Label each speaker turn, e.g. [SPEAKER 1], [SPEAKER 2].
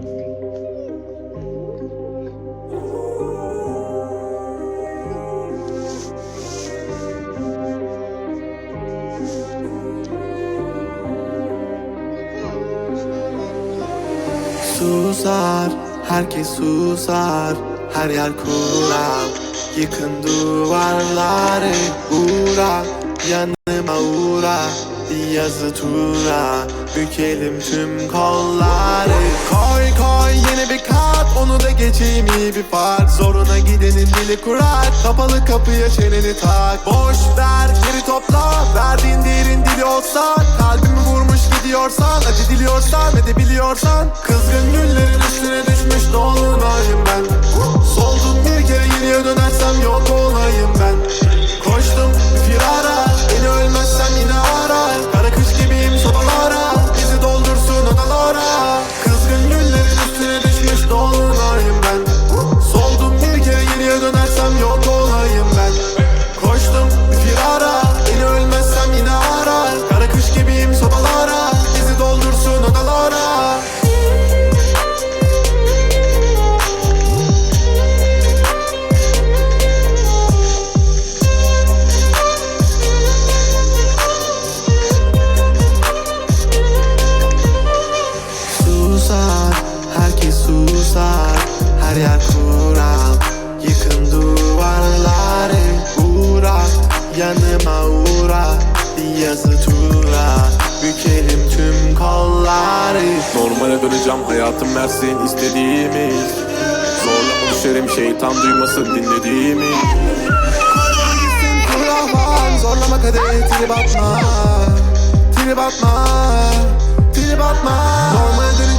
[SPEAKER 1] Susar, herkes susar Her yer kural Yıkın duvarları Uğra, yanıma uğra. Yazı tura Bükelim tüm kolları geçeyim iyi bir fark Zoruna gidenin dili kurar. Kapalı kapıya çeneni tak. Boş ver geri topla. Verdiğin değerin dili olsa Kalbimi vurmuş gidiyorsan Acı diliyorsan edebiliyorsan Kızgın günlerin Susar, herkes susar Her yer kural. Yıkın duvarları Uğra, yanıma uğra yazı tura Bükelim tüm kolları.
[SPEAKER 2] Normale döneceğim. Hayatım versin istediğimi Zorla düşerim. Şeytan duymasın dinlediğimi
[SPEAKER 1] Zorlama kadeh trip atma. Trip atma. Trip atma. Normale döneceğim